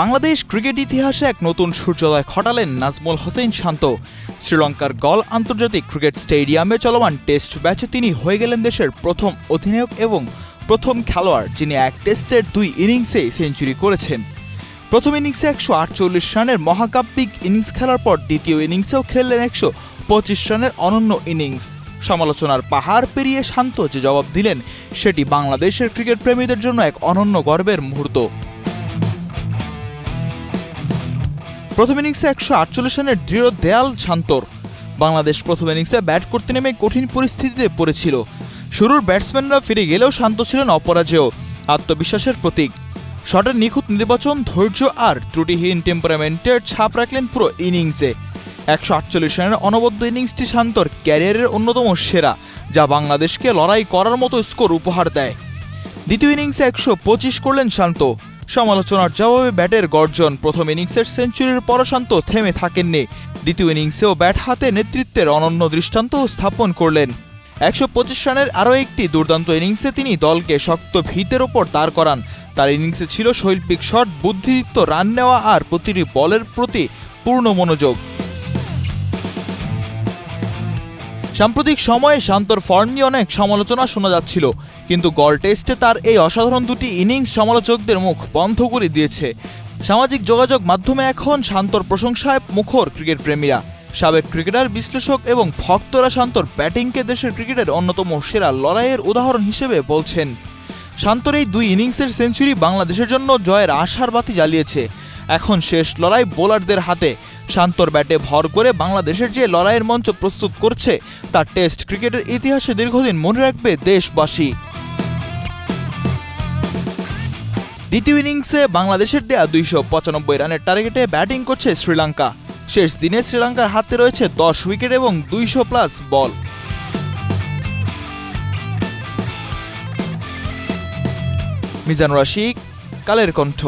Bangladesh cricket ইতিহাসে এক নতুন সূর্যোদয় ঘটালেন নাজমুল হোসেন শান্ত। শ্রীলঙ্কার গল আন্তর্জাতিক ক্রিকেট স্টেডিয়ামে চলমান টেস্ট ম্যাচে তিনি হয়ে গেলেন দেশের প্রথম অধিনায়ক এবং প্রথম খেলোয়াড়, যিনি এক টেস্টের দুই ইনিংসে সেঞ্চুরি করেছেন। প্রথম ইনিংসে একশো আটচল্লিশ রানের মহাকাব্যিক ইনিংস খেলার পর দ্বিতীয় ইনিংসেও খেললেন একশো পঁচিশ রানের অনন্য ইনিংস। সমালোচনার পাহাড় পেরিয়ে শান্ত যে জবাব দিলেন, সেটি বাংলাদেশের ক্রিকেট প্রেমীদের জন্য এক অনন্য গর্বের মুহূর্ত। প্রথম ইনিংসে একশো আটচল্লিশ রানের দৃঢ় দেয়াল শান্তর। বাংলাদেশ প্রথম ইনিংসে ব্যাট করতে নেমে কঠিন পরিস্থিতিতে পড়েছিল। শুরুর ব্যাটসম্যানরা ফিরে গেলেও শান্ত ছিলেন অপরাজেয়, আত্মবিশ্বাসের প্রতীক। শটের নিখুঁত নির্বাচন ধৈর্য আর ত্রুটিহীন টেম্পারামেন্টের ছাপ রাখলেন পুরো ইনিংসে। একশো আটচল্লিশ রানের অনবদ্য ইনিংসটি শান্তর ক্যারিয়ারের অন্যতম সেরা, যা বাংলাদেশকে লড়াই করার মতো স্কোর উপহার দেয়। দ্বিতীয় ইনিংসে একশো পঁচিশ করলেন শান্ত। সমালোচনার জবাবে ব্যাটের গর্জন প্রথম ইনিংসের সেঞ্চুরির পরশান্ত থেমে থাকেননি। দ্বিতীয় ইনিংসেও ব্যাট হাতে নেতৃত্বের অনন্য দৃষ্টান্ত স্থাপন করলেন। একশো পঁচিশ রানের আরও একটি দুর্দান্ত ইনিংসে তিনি দলকে শক্ত ভিতের ওপর দাঁড় করান। তার ইনিংসে ছিল শৈল্পিক শট, বুদ্ধিদীপ্ত রান নেওয়া আর প্রতিটি বলের প্রতি পূর্ণ মনোযোগ। সাম্প্রতিক সময়ে শান্তর ফর্ম নিয়ে অনেক সমালোচনা শোনা যাচ্ছিল, কিন্তু গল টেস্টে তার এই অসাধারণ দুটি ইনিংস সমালোচকদের মুখ বন্ধ করে দিয়েছে। সামাজিক যোগাযোগ মাধ্যমে এখন শান্তর প্রশংসায় মুখর ক্রিকেট প্রেমীরা। সাবেক ক্রিকেটার, বিশ্লেষক এবং ভক্তরা শান্তর ব্যাটিংকে দেশের ক্রিকেটের অন্যতম সেরা লড়াইয়ের উদাহরণ হিসেবে বলছেন। শান্তর এই দুই ইনিংসের সেঞ্চুরি বাংলাদেশের জন্য জয়ের আশার বাতি জ্বালিয়েছে। এখন শেষ লড়াই বোলারদের হাতে। শান্তর ব্যাটে ভর করে বাংলাদেশের যে লড়াইয়ের মঞ্চ প্রস্তুত করছে তা টেস্ট ক্রিকেটের ইতিহাসে দীর্ঘদিন মনে রাখবে দেশবাসী। দ্বিতীয় ইনিংসে বাংলাদেশের দেয়া দুইশো পঁচানব্বই রানের টার্গেটে ব্যাটিং করছে শ্রীলঙ্কা। শেষ দিনে শ্রীলঙ্কার হাতে রয়েছে দশ উইকেট এবং দুইশো প্লাস বল। মিজানুর রশিক, কালের কণ্ঠ।